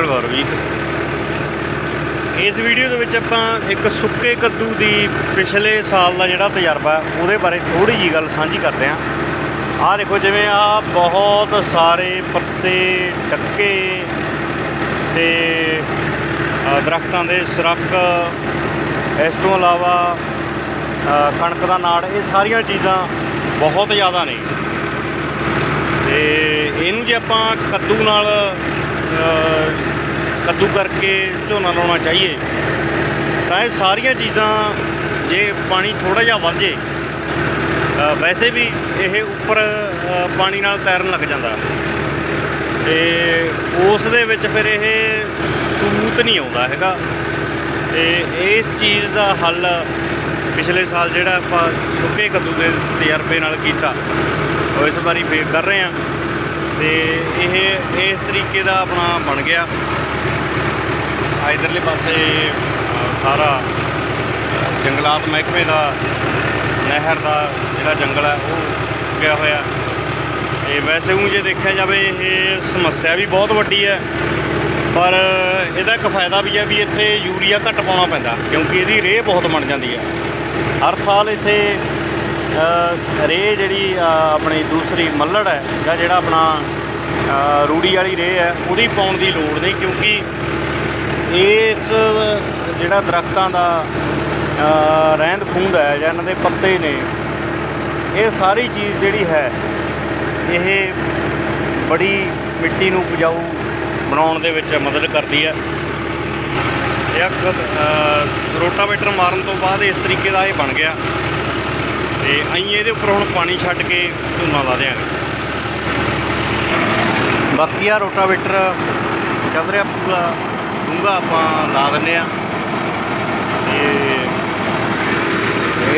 Doctor ਗੌਰਵਜੀਤ ਇਸ video ਦੇ ਵਿੱਚ ਆਪਾਂ ਇੱਕ ਸੁੱਕੇ ਕੱਦੂ ਦੀ ਪਿਛਲੇ ਸਾਲ ਦਾ ਜਿਹੜਾ ਤਜਰਬਾ ਉਹਦੇ ਬਾਰੇ ਥੋੜੀ ਜੀ ਗੱਲ ਸਾਂਝੀ ਕਰਦੇ ਹਾਂ। ਆਹ ਦੇਖੋ ਜਿਵੇਂ ਆ ਬਹੁਤ ਸਾਰੇ ਪੱਤੇ ਡੱਕੇ ਤੇ ਅ, ਦਰਖਤਾਂ ਦੇ ਸਰਕ ਇਸ ਤੋਂ ਇਲਾਵਾ ਕਣਕ ਦਾ ਨਾੜ ਇਹ ਸਾਰੀਆਂ ਚੀਜ਼ਾਂ ਬਹੁਤ ਜ਼ਿਆਦਾ ਨੇ। ਤੇ ਇਹਨੂੰ ਜੇ ਆਪਾਂ ਕੱਦੂ ਨਾਲ ਕੱਦੂ ਕਰਕੇ ਝੋਨਾ ਲਾਉਣਾ ਚਾਹੀਏ, ਤਾਂ ਇਹ ਸਾਰੀਆਂ ਚੀਜ਼ਾਂ ਜੇ ਪਾਣੀ ਥੋੜਾ ਜਿਹਾ ਵੱਧ ਜੇ ਵੈਸੇ ਵੀ ਇਹ ਉੱਪਰ ਪਾਣੀ ਨਾਲ ਤੈਰਨ ਲੱਗ ਜਾਂਦਾ। ਤੇ ਉਸ ਦੇ ਵਿੱਚ ਫਿਰ ਇਹ ਸੂਤ ਨਹੀਂ ਆਉਂਦਾ ਹੈਗਾ। ਤੇ ਇਸ ਚੀਜ਼ ਦਾ ਹੱਲ ਪਿਛਲੇ ਸਾਲ ਜਿਹੜਾ ਆਪਾਂ ਸੁੱਕੇ ਕੱਦੂ ਦੇ ਤਜਰਬੇ ਨਾਲ ਕੀਤਾ, ਉਹ ਇਸ ਵਾਰੀ ਫੇਰ ਕਰ ਰਹੇ ਹਾਂ। ਤੇ ਇਹ ਇਸ ਤਰੀਕੇ ਦਾ ਆਪਣਾ ਬਣ ਗਿਆ। ਆ ਇਧਰਲੇ ਪਾਸੇ ਸਾਰਾ ਜੰਗਲਾਤ ਮਹਿਕਮੇ ਦਾ, ਨਹਿਰ ਦਾ ਜਿਹੜਾ ਜੰਗਲ ਹੈ, ਉਹ ਗਿਆ ਹੋਇਆ। ਤੇ ਵੈਸੇ ਉਹ ਜੇ ਦੇਖਿਆ ਜਾਵੇ, ਇਹ ਸਮੱਸਿਆ ਵੀ ਬਹੁਤ ਵੱਡੀ ਹੈ। ਪਰ ਇਹਦਾ ਇੱਕ ਫਾਇਦਾ ਵੀ ਹੈ ਵੀ ਇੱਥੇ ਯੂਰੀਆ ਘੱਟ ਪਾਉਣਾ ਪੈਂਦਾ, ਕਿਉਂਕਿ ਇਹਦੀ ਰੇਹ ਬਹੁਤ ਬਣ ਜਾਂਦੀ ਹੈ। ਹਰ ਸਾਲ ਇੱਥੇ ਰੇਹ ਜਿਹੜੀ ਆਪਣੀ ਦੂਸਰੀ ਮੱਲੜ ਹੈ, ਜਾਂ ਜਿਹੜਾ ਆਪਣਾ ਰੂੜੀ ਵਾਲੀ ਰੇਹ ਹੈ ਉਹਦੀ ਪਾਉਣ ਦੀ ਲੋੜ ਨਹੀਂ ਕਿਉਂਕਿ ਇਸ ਜਿਹੜਾ ਦਰਖਤਾਂ ਦਾ ਰਹਿੰਦ ਖੂੰਦ ਹੈ ਜਾਂ ਇਹਨਾਂ ਦੇ ਪੱਤੇ ਨੇ ਇਹ ਸਾਰੀ ਚੀਜ਼ ਜਿਹੜੀ ਹੈ ਇਹ ਬੜੀ ਮਿੱਟੀ ਨੂੰ ਉਪਜਾਊ ਬਣਾਉਣ ਦੇ ਵਿੱਚ ਮਦਦ ਕਰਦੀ ਹੈ। ਇਹ ਇੱਕ, ਅ, ਰੋਟਾਵੇਟਰ ਮਾਰਨ ਤੋਂ ਬਾਅਦ ਇਸ ਤਰੀਕੇ ਦਾ ਇਹ ਬਣ ਗਿਆ। ਤੇ ਅਸੀਂ ਇਹਦੇ ਉੱਪਰ ਹੁਣ ਪਾਣੀ ਛੱਡ ਕੇ ਝੋਨਾ ਲਾ ਦਿਆਂਗੇ। ਬਾਕੀ ਆ ਰੋਟਾਵੇਟਰ ਚੱਲ ਰਿਹਾ ਪੂਰਾ, ਡੂੰਘਾ ਆਪਾਂ ਲਾ ਦਿੰਦੇ ਆ ਤੇ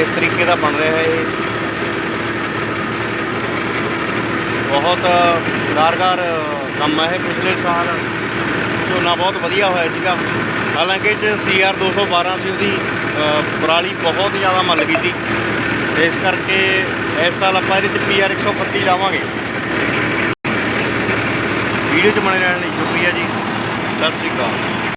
ਇਸ ਤਰੀਕੇ ਦਾ ਬਣ ਰਿਹਾ ਇਹ। ਬਹੁਤ ਕਾਰਗਰ ਕੰਮ ਹੈ ਇਹ ਪਿਛਲੇ ਸਾਲ। ਝੋਨਾ ਬਹੁਤ ਵਧੀਆ ਹੋਇਆ ਸੀਗਾ। ਹਾਲਾਂਕਿ ਇਹ 'ਚ ਸੀਆਰ 212 ਸੀ ਉਹਦੀ ਪਰਾਲੀ ਬਹੁਤ ਜ਼ਿਆਦਾ ਮੱਲ ਗਈ ਸੀ। ਇਸ ਕਰਕੇ ਇਸ ਸਾਲ ਆਪਾਂ ਇਹਦੇ 'ਚ ਪੀਆਰ 131 ਲਾਵਾਂਗੇ। ਵੀਡੀਓ 'ਚ ਬਣੇ ਰਹਿਣ ਲਈ ਸ਼ੁਕਰੀਆ ਜੀ। ਸਤਿ ਸ੍ਰੀ ਅਕਾਲ।